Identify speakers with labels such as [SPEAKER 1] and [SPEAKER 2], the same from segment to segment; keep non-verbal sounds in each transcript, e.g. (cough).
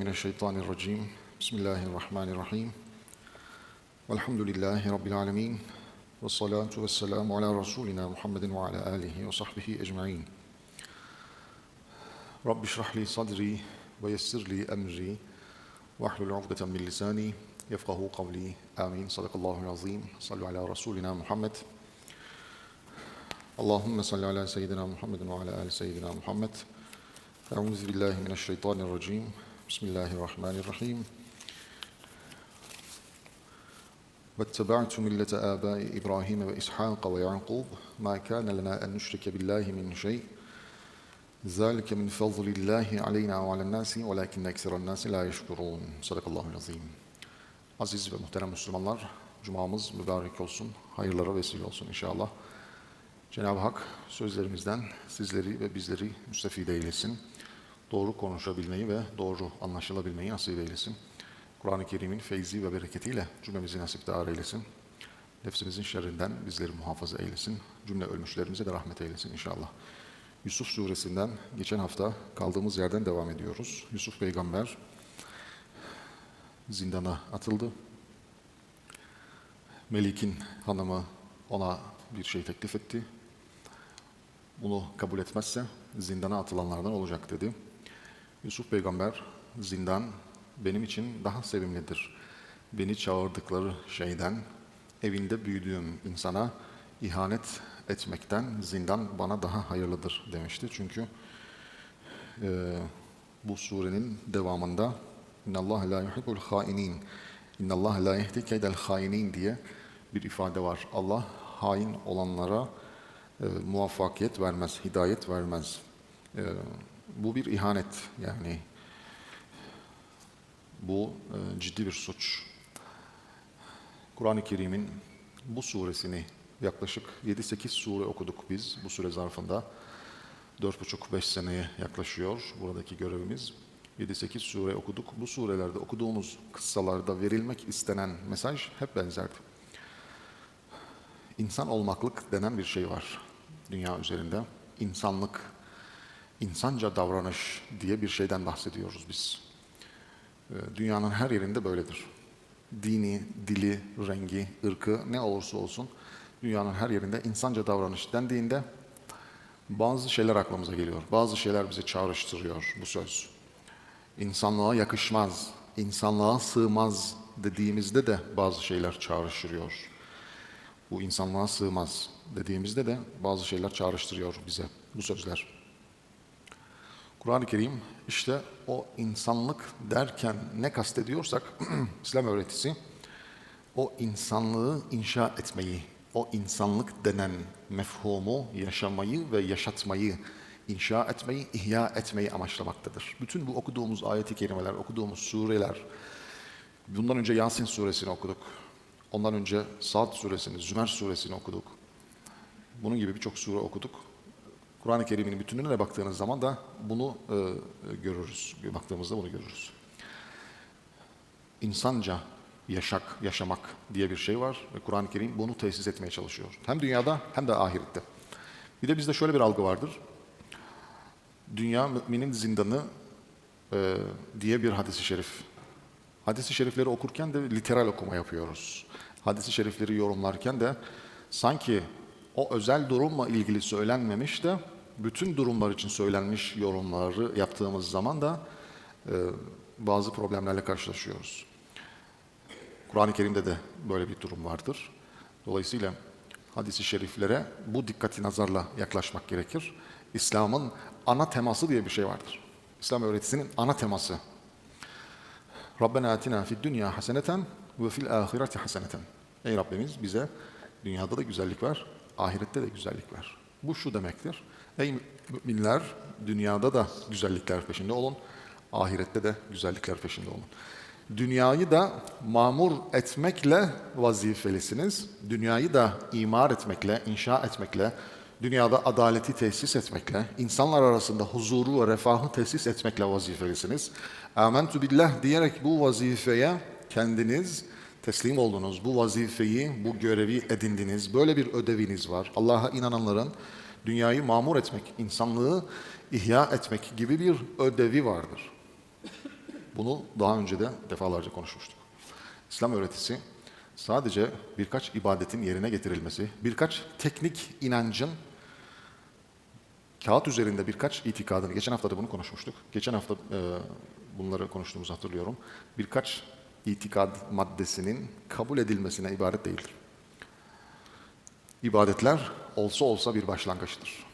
[SPEAKER 1] من الشيطان الرجيم. بسم الله الرحمن الرحيم. والحمد لله رب العالمين والصلاة والسلام على رسولنا محمد وعلى آله وصحبه أجمعين. رب اشرح لي صدري ويسر لي أمري واحلل عقدة من لساني يفقه قولي. آمين. صدق الله العظيم. صلوا على رسولنا محمد. اللهم صل على سيدنا محمد وعلى آل سيدنا محمد. أعوذ بالله من الشيطان الرجيم. Bismillahirrahmanirrahim. واتبعت ملة آباء إبراهيم وإسحاق ويعقوب ما كان لنا أن نشرك بالله من شيء ذلك من فضل الله علينا وعلى الناس ولكن أكثر الناس لا يشكرون صدق الله العظيم Aziz ve muhterem Müslümanlar, Cumamız mübarek olsun, hayırlara vesile olsun inşallah. Cenab-ı Hak sözlerimizden sizleri ve bizleri müstefide eylesin. Doğru konuşabilmeyi ve doğru anlaşılabilmeyi nasip eylesin. Kur'an-ı Kerim'in feyzi ve bereketiyle cümlemizi nasipdar eylesin. Nefsimizin şerrinden bizleri muhafaza eylesin. Cümle ölmüşlerimize de rahmet eylesin inşallah. Yusuf suresinden geçen hafta kaldığımız yerden devam ediyoruz. Yusuf peygamber zindana atıldı. Melik'in hanımı ona bir şey teklif etti. Bunu kabul etmezse zindana atılanlardan olacak dedi. Yusuf peygamber zindan benim için daha sevimlidir. Beni çağırdıkları şeyden, evinde büyüdüğüm insana ihanet etmekten zindan bana daha hayırlıdır demişti. Çünkü e, bu surenin devamında İnnallâhe lâ yuhibbul hâinin İnnallâhe lâ yehdi keydel hâinin diye bir ifade var. Allah hain olanlara e, muvaffakiyet vermez, hidayet vermez. E, bu bir ihanet yani bu e, ciddi bir suç. Kur'an-ı Kerim'in bu suresini yaklaşık 7-8 sure okuduk biz bu süre zarfında. 4,5-5 seneye yaklaşıyor buradaki görevimiz. 7-8 sure okuduk. Bu surelerde okuduğumuz kıssalarda verilmek istenen mesaj hep benzerdi. İnsan olmaklık denen bir şey var dünya üzerinde. İnsanlık, insanca davranış diye bir şeyden bahsediyoruz biz. Ee, Dünyanın her yerinde böyledir. Dini, dili, rengi, ırkı ne olursa olsun dünyanın her yerinde insanca davranış dendiğinde bazı şeyler aklımıza geliyor. Bazı şeyler bizi çağrıştırıyor bu söz. İnsanlığa yakışmaz, insanlığa sığmaz dediğimizde de bazı şeyler çağrıştırıyor. Bu insanlığa sığmaz dediğimizde de bazı şeyler çağrıştırıyor bize bu sözler. Kur'an-ı Kerim işte o insanlık derken ne kastediyorsak (clears throat) İslam öğretisi o insanlığı inşa etmeyi, o insanlık denen mefhumu yaşamayı ve yaşatmayı, inşa etmeyi, ihya etmeyi amaçlamaktadır. Bütün bu okuduğumuz ayeti kerimeler, okuduğumuz sureler, bundan önce Yasin suresini okuduk. Ondan önce Saat suresini, Zümer suresini okuduk. Bunun gibi birçok sure okuduk. Kur'an-ı Kerim'in bütününe baktığınız zaman da bunu e, görürüz. Baktığımızda bunu görürüz. İnsanca yaşak, yaşamak diye bir şey var ve Kur'an-ı Kerim bunu tesis etmeye çalışıyor. Hem dünyada hem de ahirette. Bir de bizde şöyle bir algı vardır. Dünya müminin zindanı e, diye bir hadisi şerif. Hadisi şerifleri okurken de literal okuma yapıyoruz. Hadisi şerifleri yorumlarken de sanki o özel durumla ilgili söylenmemiş de bütün durumlar için söylenmiş yorumları yaptığımız zaman da e, bazı problemlerle karşılaşıyoruz. Kur'an-ı Kerim'de de böyle bir durum vardır. Dolayısıyla hadisi şeriflere bu dikkati nazarla yaklaşmak gerekir. İslam'ın ana teması diye bir şey vardır. İslam öğretisinin ana teması. Rabbena atina fid dünya haseneten ve fil ahireti haseneten. Ey Rabbimiz bize dünyada da güzellik ver, ahirette de güzellik ver. Bu şu demektir. Ey müminler dünyada da güzellikler peşinde olun, ahirette de güzellikler peşinde olun. Dünyayı da mamur etmekle vazifelisiniz. Dünyayı da imar etmekle, inşa etmekle, dünyada adaleti tesis etmekle, insanlar arasında huzuru ve refahı tesis etmekle vazifelisiniz. Amentu billah diyerek bu vazifeye kendiniz teslim oldunuz. Bu vazifeyi, bu görevi edindiniz. Böyle bir ödeviniz var. Allah'a inananların dünyayı mamur etmek, insanlığı ihya etmek gibi bir ödevi vardır. Bunu daha önce de defalarca konuşmuştuk. İslam öğretisi sadece birkaç ibadetin yerine getirilmesi, birkaç teknik inancın kağıt üzerinde birkaç itikadını, geçen hafta da bunu konuşmuştuk. Geçen hafta e, bunları konuştuğumuzu hatırlıyorum. Birkaç itikad maddesinin kabul edilmesine ibaret değildir. İbadetler olsa olsa bir başlangıçtır.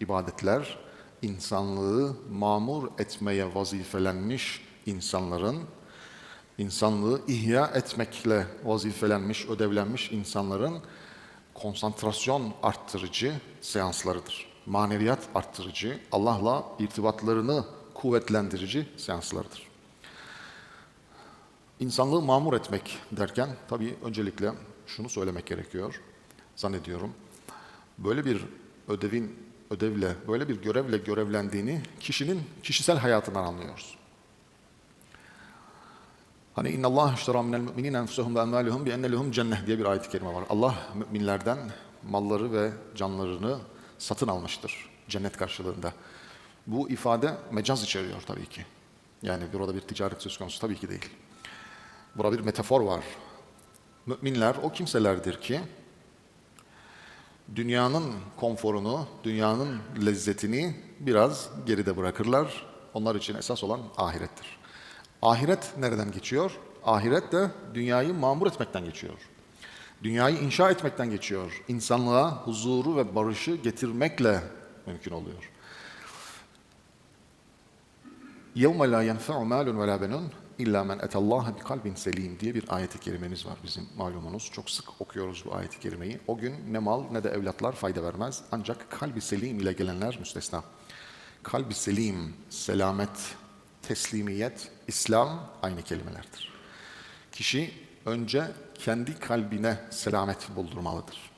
[SPEAKER 1] İbadetler insanlığı mamur etmeye vazifelenmiş insanların, insanlığı ihya etmekle vazifelenmiş, ödevlenmiş insanların konsantrasyon arttırıcı seanslarıdır. Maneviyat arttırıcı, Allah'la irtibatlarını kuvvetlendirici seanslarıdır. İnsanlığı mamur etmek derken tabii öncelikle şunu söylemek gerekiyor zannediyorum. Böyle bir ödevin ödevle, böyle bir görevle görevlendiğini kişinin kişisel hayatından anlıyoruz. Hani inna Allah iştera minel mu'minin enfusuhum ve emvaluhum bi enne lehum cennet diye bir ayet-i kerime var. Allah müminlerden malları ve canlarını satın almıştır cennet karşılığında. Bu ifade mecaz içeriyor tabii ki. Yani burada bir ticaret söz konusu tabii ki değil. Burada bir metafor var. Müminler o kimselerdir ki dünyanın konforunu, dünyanın lezzetini biraz geride bırakırlar. Onlar için esas olan ahirettir. Ahiret nereden geçiyor? Ahiret de dünyayı mamur etmekten geçiyor. Dünyayı inşa etmekten geçiyor. İnsanlığa huzuru ve barışı getirmekle mümkün oluyor. يَوْمَ لَا يَنْفَعُ مَالٌ وَلَا بَنُونَ İlla men etallaha bi kalbin selim diye bir ayeti kerimemiz var bizim malumunuz. Çok sık okuyoruz bu ayeti kerimeyi. O gün ne mal ne de evlatlar fayda vermez. Ancak kalbi selim ile gelenler müstesna. Kalbi selim, selamet, teslimiyet, İslam aynı kelimelerdir. Kişi önce kendi kalbine selamet buldurmalıdır.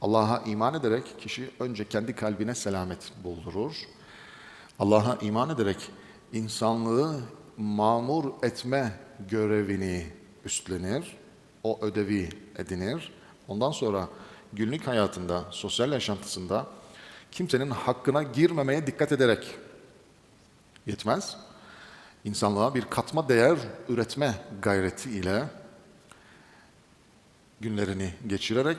[SPEAKER 1] Allah'a iman ederek kişi önce kendi kalbine selamet buldurur. Allah'a iman ederek insanlığı mamur etme görevini üstlenir. O ödevi edinir. Ondan sonra günlük hayatında, sosyal yaşantısında kimsenin hakkına girmemeye dikkat ederek yetmez. İnsanlığa bir katma değer üretme gayreti ile günlerini geçirerek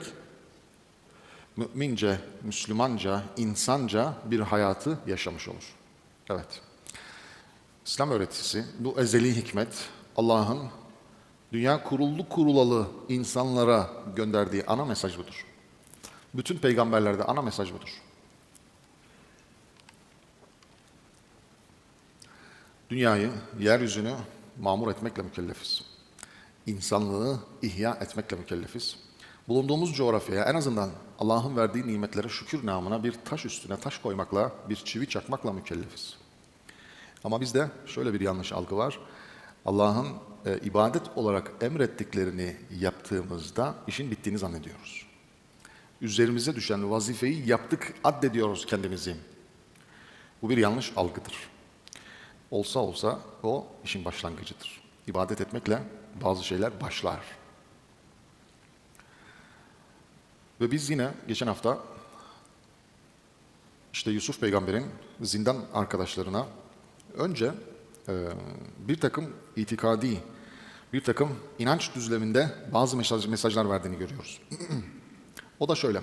[SPEAKER 1] mümince, Müslümanca, insanca bir hayatı yaşamış olur. Evet. İslam öğretisi, bu ezeli hikmet, Allah'ın dünya kuruldu kurulalı insanlara gönderdiği ana mesaj budur. Bütün peygamberlerde ana mesaj budur. Dünyayı, yeryüzünü mamur etmekle mükellefiz. İnsanlığı ihya etmekle mükellefiz. Bulunduğumuz coğrafyaya en azından Allah'ın verdiği nimetlere şükür namına bir taş üstüne taş koymakla, bir çivi çakmakla mükellefiz. Ama bizde şöyle bir yanlış algı var. Allah'ın e, ibadet olarak emrettiklerini yaptığımızda işin bittiğini zannediyoruz. Üzerimize düşen vazifeyi yaptık addediyoruz kendimizi. Bu bir yanlış algıdır. Olsa olsa o işin başlangıcıdır. İbadet etmekle bazı şeyler başlar. Ve biz yine geçen hafta işte Yusuf peygamberin zindan arkadaşlarına önce e, bir takım itikadi, bir takım inanç düzleminde bazı mesaj, mesajlar verdiğini görüyoruz. (clears throat) o da şöyle.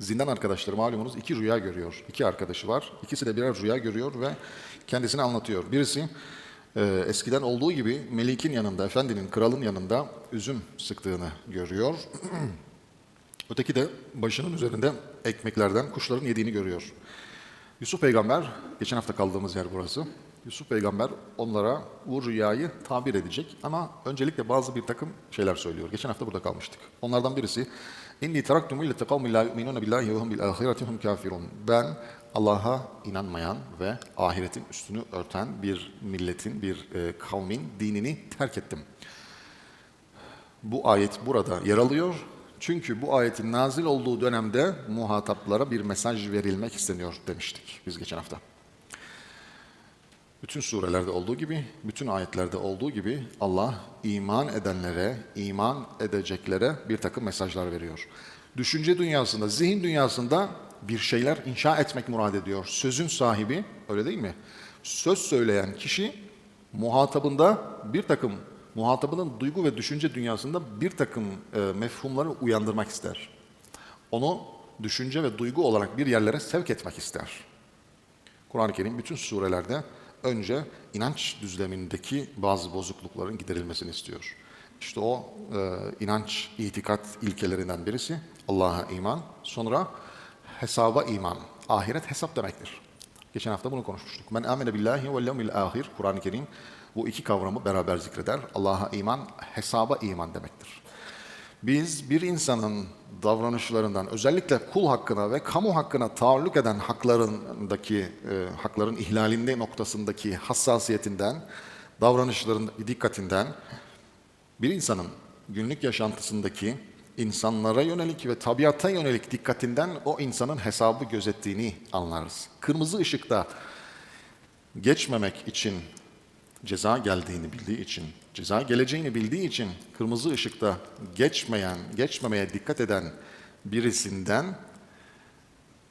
[SPEAKER 1] Zindan arkadaşları malumunuz iki rüya görüyor. İki arkadaşı var. İkisi de birer rüya görüyor ve kendisini anlatıyor. Birisi e, eskiden olduğu gibi Melik'in yanında, efendinin, kralın yanında üzüm sıktığını görüyor. (clears throat) Öteki de başının üzerinde ekmeklerden kuşların yediğini görüyor. Yusuf peygamber, geçen hafta kaldığımız yer burası. Yusuf peygamber onlara bu rüyayı tabir edecek ama öncelikle bazı bir takım şeyler söylüyor. Geçen hafta burada kalmıştık. Onlardan birisi İnni teraktu millete kavmin la yu'minun billahi ve hum bil ahireti kafirun. Ben Allah'a inanmayan ve ahiretin üstünü örten bir milletin, bir e, kavmin dinini terk ettim. Bu ayet burada yer alıyor. Çünkü bu ayetin nazil olduğu dönemde muhataplara bir mesaj verilmek isteniyor demiştik biz geçen hafta. Bütün surelerde olduğu gibi, bütün ayetlerde olduğu gibi Allah iman edenlere, iman edeceklere bir takım mesajlar veriyor. Düşünce dünyasında, zihin dünyasında bir şeyler inşa etmek murad ediyor. Sözün sahibi, öyle değil mi? Söz söyleyen kişi muhatabında bir takım muhatabının duygu ve düşünce dünyasında bir takım e, mefhumları uyandırmak ister. Onu düşünce ve duygu olarak bir yerlere sevk etmek ister. Kur'an-ı Kerim bütün surelerde önce inanç düzlemindeki bazı bozuklukların giderilmesini istiyor. İşte o e, inanç, itikat ilkelerinden birisi Allah'a iman, sonra hesaba iman. Ahiret hesap demektir. Geçen hafta bunu konuşmuştuk. Men amene billahi ve yevmil ahir. Kur'an-ı Kerim bu iki kavramı beraber zikreder. Allah'a iman, hesaba iman demektir. Biz bir insanın davranışlarından özellikle kul hakkına ve kamu hakkına taalluk eden haklarındaki e, hakların ihlalinde noktasındaki hassasiyetinden, davranışların dikkatinden bir insanın günlük yaşantısındaki insanlara yönelik ve tabiata yönelik dikkatinden o insanın hesabı gözettiğini anlarız. Kırmızı ışıkta geçmemek için ceza geldiğini bildiği için, ceza geleceğini bildiği için kırmızı ışıkta geçmeyen, geçmemeye dikkat eden birisinden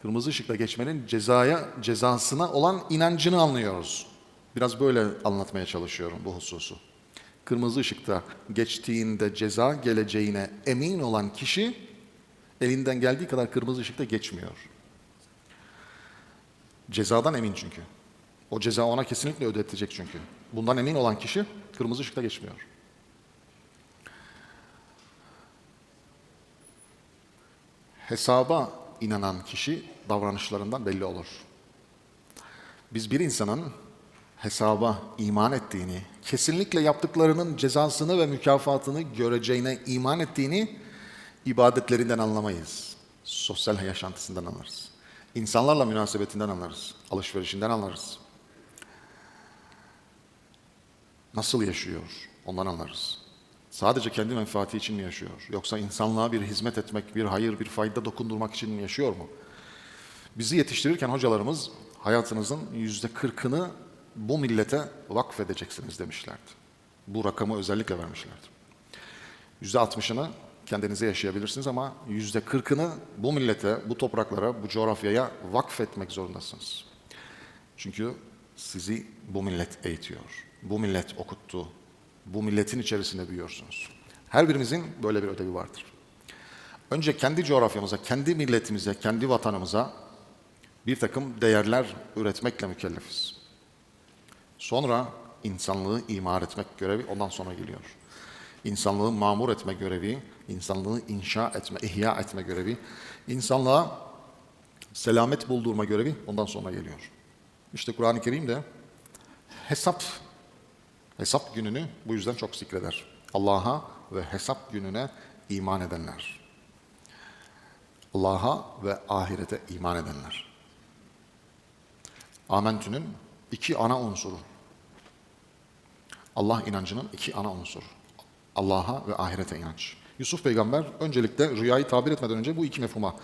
[SPEAKER 1] kırmızı ışıkta geçmenin cezaya cezasına olan inancını anlıyoruz. Biraz böyle anlatmaya çalışıyorum bu hususu. Kırmızı ışıkta geçtiğinde ceza geleceğine emin olan kişi elinden geldiği kadar kırmızı ışıkta geçmiyor. Cezadan emin çünkü. O ceza ona kesinlikle ödetecek çünkü. Bundan emin olan kişi kırmızı ışıkta geçmiyor. Hesaba inanan kişi davranışlarından belli olur. Biz bir insanın hesaba iman ettiğini, kesinlikle yaptıklarının cezasını ve mükafatını göreceğine iman ettiğini ibadetlerinden anlamayız. Sosyal yaşantısından anlarız. İnsanlarla münasebetinden anlarız. Alışverişinden anlarız. Nasıl yaşıyor? Ondan anlarız. Sadece kendi menfaati için mi yaşıyor? Yoksa insanlığa bir hizmet etmek, bir hayır, bir fayda dokundurmak için mi yaşıyor mu? Bizi yetiştirirken hocalarımız hayatınızın yüzde kırkını bu millete vakfedeceksiniz demişlerdi. Bu rakamı özellikle vermişlerdi. Yüzde altmışını kendinize yaşayabilirsiniz ama yüzde kırkını bu millete, bu topraklara, bu coğrafyaya vakfetmek zorundasınız. Çünkü sizi bu millet eğitiyor. Bu millet okuttu. Bu milletin içerisinde büyüyorsunuz. Her birimizin böyle bir ödevi vardır. Önce kendi coğrafyamıza, kendi milletimize, kendi vatanımıza bir takım değerler üretmekle mükellefiz. Sonra insanlığı imar etmek görevi ondan sonra geliyor. İnsanlığı mamur etme görevi, insanlığı inşa etme, ihya etme görevi, insanlığa selamet buldurma görevi ondan sonra geliyor. İşte Kur'an-ı Kerim de hesap hesap gününü bu yüzden çok zikreder. Allah'a ve hesap gününe iman edenler. Allah'a ve ahirete iman edenler. Amentü'nün iki ana unsuru. Allah inancının iki ana unsuru. Allah'a ve ahirete inanç. Yusuf peygamber öncelikle rüyayı tabir etmeden önce bu iki mefhuma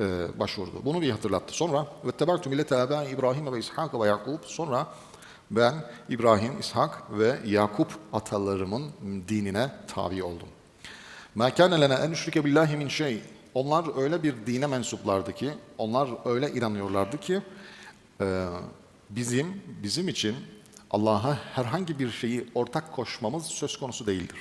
[SPEAKER 1] e, başvurdu. Bunu bir hatırlattı. Sonra ve tebertu millete abai İbrahim ve İshak ve Yakub. Sonra ben İbrahim, İshak ve Yakup atalarımın dinine tabi oldum. مَا كَانَ لَنَا اَنْ نُشْرِكَ بِاللّٰهِ مِنْ şey. Onlar öyle bir dine mensuplardı ki, onlar öyle inanıyorlardı ki, e, bizim, bizim için Allah'a herhangi bir şeyi ortak koşmamız söz konusu değildir.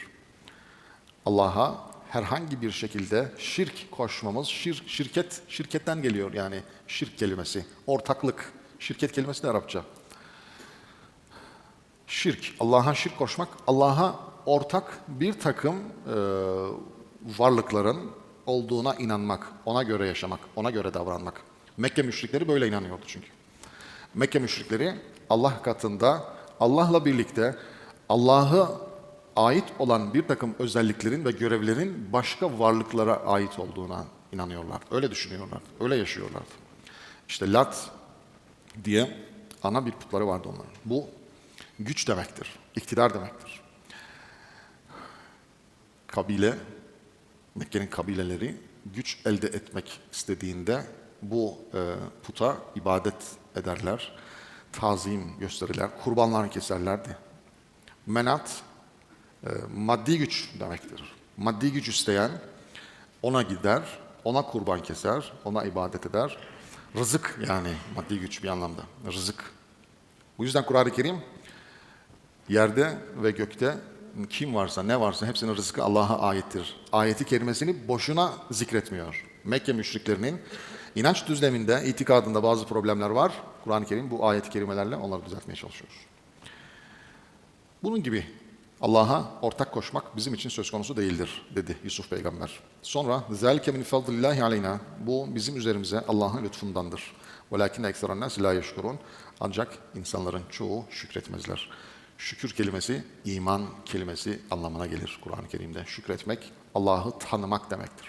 [SPEAKER 1] Allah'a herhangi bir şekilde şirk koşmamız, şir, şirket, şirketten geliyor yani şirk kelimesi, ortaklık, şirket kelimesi de Arapça. Şirk, Allah'a şirk koşmak, Allah'a ortak bir takım e, varlıkların olduğuna inanmak, ona göre yaşamak, ona göre davranmak. Mekke müşrikleri böyle inanıyordu çünkü. Mekke müşrikleri Allah katında Allah'la birlikte Allah'a ait olan bir takım özelliklerin ve görevlerin başka varlıklara ait olduğuna inanıyorlar. Öyle düşünüyorlar, öyle yaşıyorlardı. İşte Lat diye ana bir putları vardı onların. Bu güç demektir, iktidar demektir. Kabile, Mekke'nin kabileleri güç elde etmek istediğinde bu e, puta ibadet ederler, tazim gösterirler, kurbanlar keserlerdi. Menat, e, maddi güç demektir. Maddi güç isteyen ona gider, ona kurban keser, ona ibadet eder. Rızık yani maddi güç bir anlamda, rızık. Bu yüzden Kur'an-ı Kerim Yerde ve gökte kim varsa ne varsa hepsinin rızkı Allah'a aittir. Ayeti kerimesini boşuna zikretmiyor. Mekke müşriklerinin inanç düzleminde, itikadında bazı problemler var. Kur'an-ı Kerim bu ayet-i kerimelerle onları düzeltmeye çalışıyor. Bunun gibi Allah'a ortak koşmak bizim için söz konusu değildir dedi Yusuf peygamber. Sonra zelke min fadlillahi aleyna bu bizim üzerimize Allah'ın lütfundandır. Velakin ekseren nas la yeşkurun. Ancak insanların çoğu şükretmezler. Şükür kelimesi iman kelimesi anlamına gelir Kur'an-ı Kerim'de. Şükretmek Allah'ı tanımak demektir.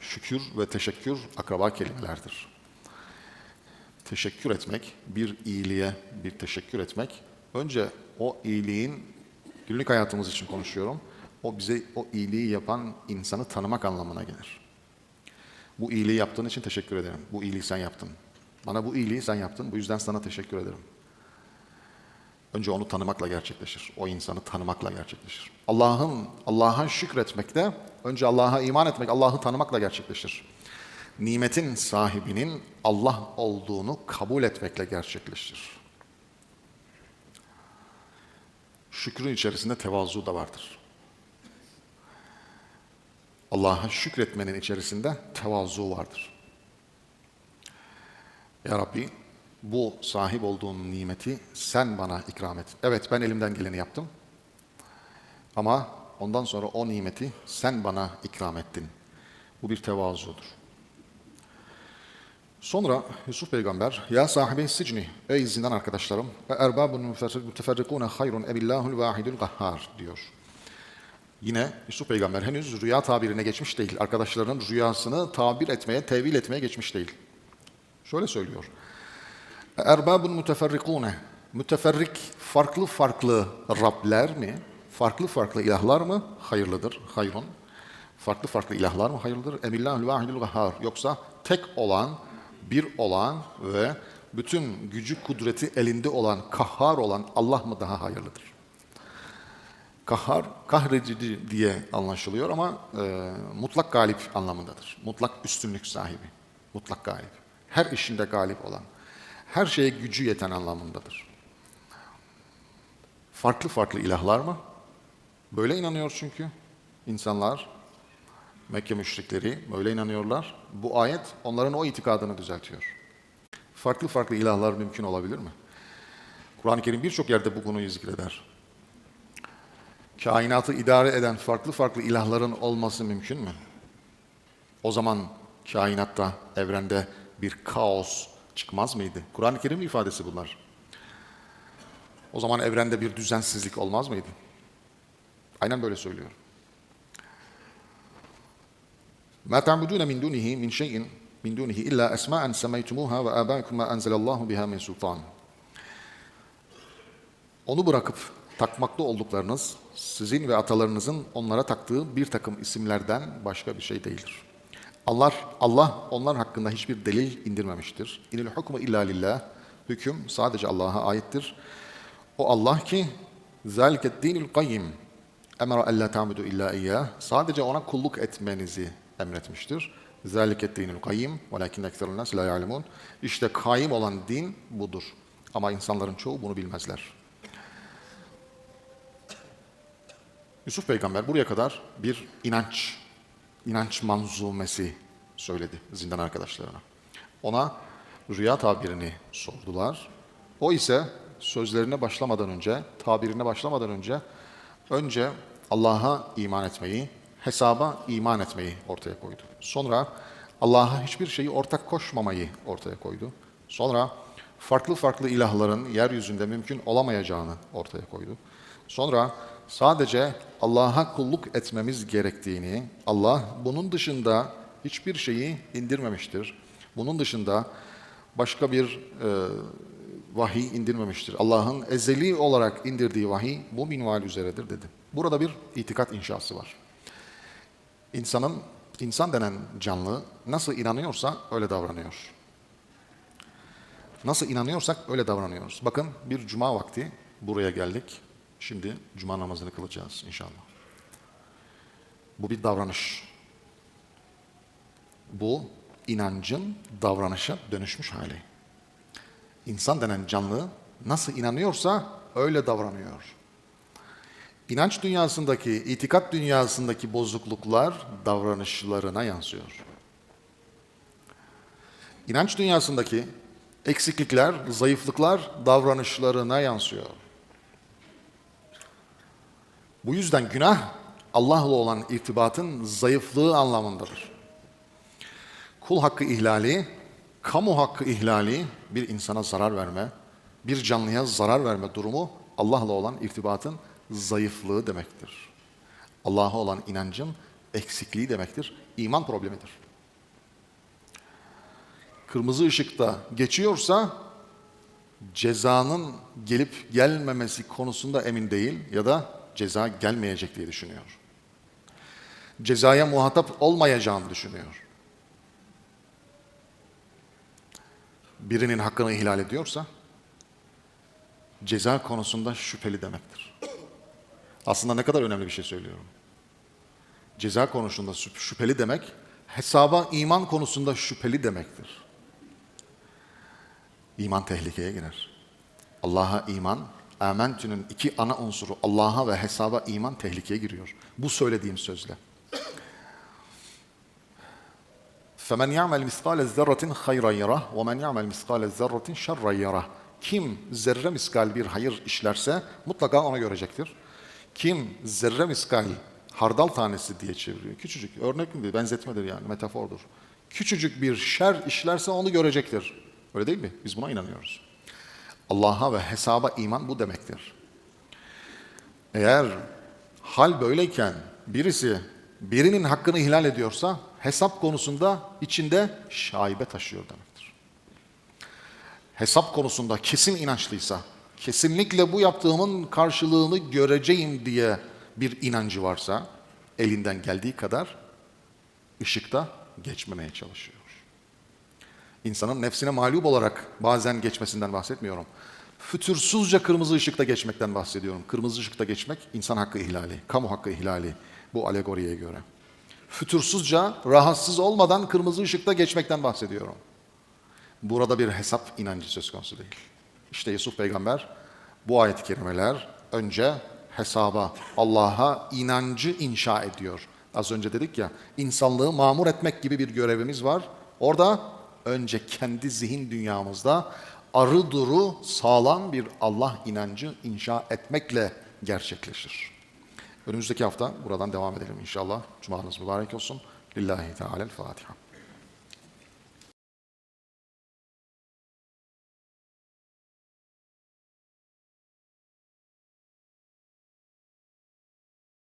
[SPEAKER 1] Şükür ve teşekkür akraba kelimelerdir. Teşekkür etmek, bir iyiliğe bir teşekkür etmek, önce o iyiliğin günlük hayatımız için konuşuyorum. O bize o iyiliği yapan insanı tanımak anlamına gelir. Bu iyiliği yaptığın için teşekkür ederim. Bu iyiliği sen yaptın. Bana bu iyiliği sen yaptın. Bu yüzden sana teşekkür ederim. Önce onu tanımakla gerçekleşir. O insanı tanımakla gerçekleşir. Allah'ın Allah'a şükretmek de önce Allah'a iman etmek, Allah'ı tanımakla gerçekleşir. Nimetin sahibinin Allah olduğunu kabul etmekle gerçekleşir. Şükrün içerisinde tevazu da vardır. Allah'a şükretmenin içerisinde tevazu vardır. Ya Rabbi bu sahip olduğum nimeti sen bana ikram et. Evet ben elimden geleni yaptım. Ama ondan sonra o nimeti sen bana ikram ettin. Bu bir tevazudur. Sonra Yusuf peygamber ya sahibi sicni ey zindan arkadaşlarım ve erbabun müteferrikune hayrun ebillahul vahidul gahhar diyor. Yine Yusuf peygamber henüz rüya tabirine geçmiş değil. Arkadaşlarının rüyasını tabir etmeye, tevil etmeye geçmiş değil. Şöyle söylüyor. Erbabun müteferrikune. Müteferrik farklı farklı Rabler mi? Farklı farklı ilahlar mı? Hayırlıdır. Hayrun. Farklı farklı ilahlar mı hayırlıdır? Emillahül vahidul gahhar. Yoksa tek olan, bir olan ve bütün gücü kudreti elinde olan, kahhar olan Allah mı daha hayırlıdır? Kahhar, kahredici diye anlaşılıyor ama e, mutlak galip anlamındadır. Mutlak üstünlük sahibi, mutlak galip. Her işinde galip olan, her şeye gücü yeten anlamındadır. Farklı farklı ilahlar mı? Böyle inanıyor çünkü insanlar, Mekke müşrikleri böyle inanıyorlar. Bu ayet onların o itikadını düzeltiyor. Farklı farklı ilahlar mümkün olabilir mi? Kur'an-ı Kerim birçok yerde bu konuyu zikreder. Kainatı idare eden farklı farklı ilahların olması mümkün mü? O zaman kainatta, evrende bir kaos çıkmaz mıydı? Kur'an-ı Kerim ifadesi bunlar. O zaman evrende bir düzensizlik olmaz mıydı? Aynen böyle söylüyor. ما تعبدون من دونه من شيء من دونه إلا أسماء سميتموها وآباءكم ما أنزل الله بها من سلطان. Onu bırakıp takmakta olduklarınız sizin ve atalarınızın onlara taktığı bir takım isimlerden başka bir şey değildir. Allah Allah onlar hakkında hiçbir delil indirmemiştir. İnil hukmu illa lillah. Hüküm sadece Allah'a aittir. O Allah ki zaliket dinul kayyim. Emara alla ta'budu illa iyyah. Sadece ona kulluk etmenizi emretmiştir. Zaliket dinul kayyim velakin ekserun nas la ya'lemun. İşte kayyim olan din budur. Ama insanların çoğu bunu bilmezler. Yusuf peygamber buraya kadar bir inanç, inanç manzumesi söyledi zindan arkadaşlarına. Ona rüya tabirini sordular. O ise sözlerine başlamadan önce, tabirine başlamadan önce önce Allah'a iman etmeyi, hesaba iman etmeyi ortaya koydu. Sonra Allah'a hiçbir şeyi ortak koşmamayı ortaya koydu. Sonra farklı farklı ilahların yeryüzünde mümkün olamayacağını ortaya koydu. Sonra sadece Allah'a kulluk etmemiz gerektiğini, Allah bunun dışında hiçbir şeyi indirmemiştir. Bunun dışında başka bir e, vahiy indirmemiştir. Allah'ın ezeli olarak indirdiği vahiy bu minval üzeredir dedi. Burada bir itikat inşası var. İnsanın, insan denen canlı nasıl inanıyorsa öyle davranıyor. Nasıl inanıyorsak öyle davranıyoruz. Bakın bir cuma vakti buraya geldik. Şimdi cuma namazını kılacağız inşallah. Bu bir davranış. Bu inancın davranışa dönüşmüş hali. İnsan denen canlı nasıl inanıyorsa öyle davranıyor. İnanç dünyasındaki, itikat dünyasındaki bozukluklar davranışlarına yansıyor. İnanç dünyasındaki eksiklikler, zayıflıklar davranışlarına yansıyor. Bu yüzden günah Allah'la olan irtibatın zayıflığı anlamındadır. Kul hakkı ihlali, kamu hakkı ihlali bir insana zarar verme, bir canlıya zarar verme durumu Allah'la olan irtibatın zayıflığı demektir. Allah'a olan inancın eksikliği demektir. İman problemidir. Kırmızı ışıkta geçiyorsa cezanın gelip gelmemesi konusunda emin değil ya da ceza gelmeyecek diye düşünüyor. Cezaya muhatap olmayacağını düşünüyor. Birinin hakkını ihlal ediyorsa ceza konusunda şüpheli demektir. Aslında ne kadar önemli bir şey söylüyorum. Ceza konusunda şüp- şüpheli demek, hesaba iman konusunda şüpheli demektir. İman tehlikeye girer. Allah'a iman, amentü'nün iki ana unsuru Allah'a ve hesaba iman tehlikeye giriyor. Bu söylediğim sözle. فَمَنْ يَعْمَلْ مِثْقَالَ الذَّرَّةٍ خَيْرًا يَرَهُ وَمَنْ يَعْمَلْ مِثْقَالَ الذَّرَّةٍ شَرًّا يَرَهُ Kim zerre miskal bir hayır işlerse mutlaka onu görecektir. Kim zerre miskal hardal tanesi diye çeviriyor. Küçücük, örnek mi? Benzetmedir yani, metafordur. Küçücük bir şer işlerse onu görecektir. Öyle değil mi? Biz buna inanıyoruz. Allah'a ve hesaba iman bu demektir. Eğer hal böyleyken birisi birinin hakkını ihlal ediyorsa hesap konusunda içinde şaibe taşıyor demektir. Hesap konusunda kesin inançlıysa, kesinlikle bu yaptığımın karşılığını göreceğim diye bir inancı varsa elinden geldiği kadar ışıkta geçmemeye çalışıyor. İnsanın nefsine mağlup olarak bazen geçmesinden bahsetmiyorum. Fütursuzca kırmızı ışıkta geçmekten bahsediyorum. Kırmızı ışıkta geçmek insan hakkı ihlali, kamu hakkı ihlali bu alegoriye göre. Fütursuzca, rahatsız olmadan kırmızı ışıkta geçmekten bahsediyorum. Burada bir hesap inancı söz konusu değil. İşte Yusuf peygamber bu ayet-i kerimeler önce hesaba, Allah'a inancı inşa ediyor. Az önce dedik ya, insanlığı mamur etmek gibi bir görevimiz var. Orada önce kendi zihin dünyamızda arı duru sağlam bir Allah inancı inşa etmekle gerçekleşir. Önümüzdeki hafta buradan devam edelim inşallah. Cumanız mübarek olsun. Lillahi Teala'l-Fatiha.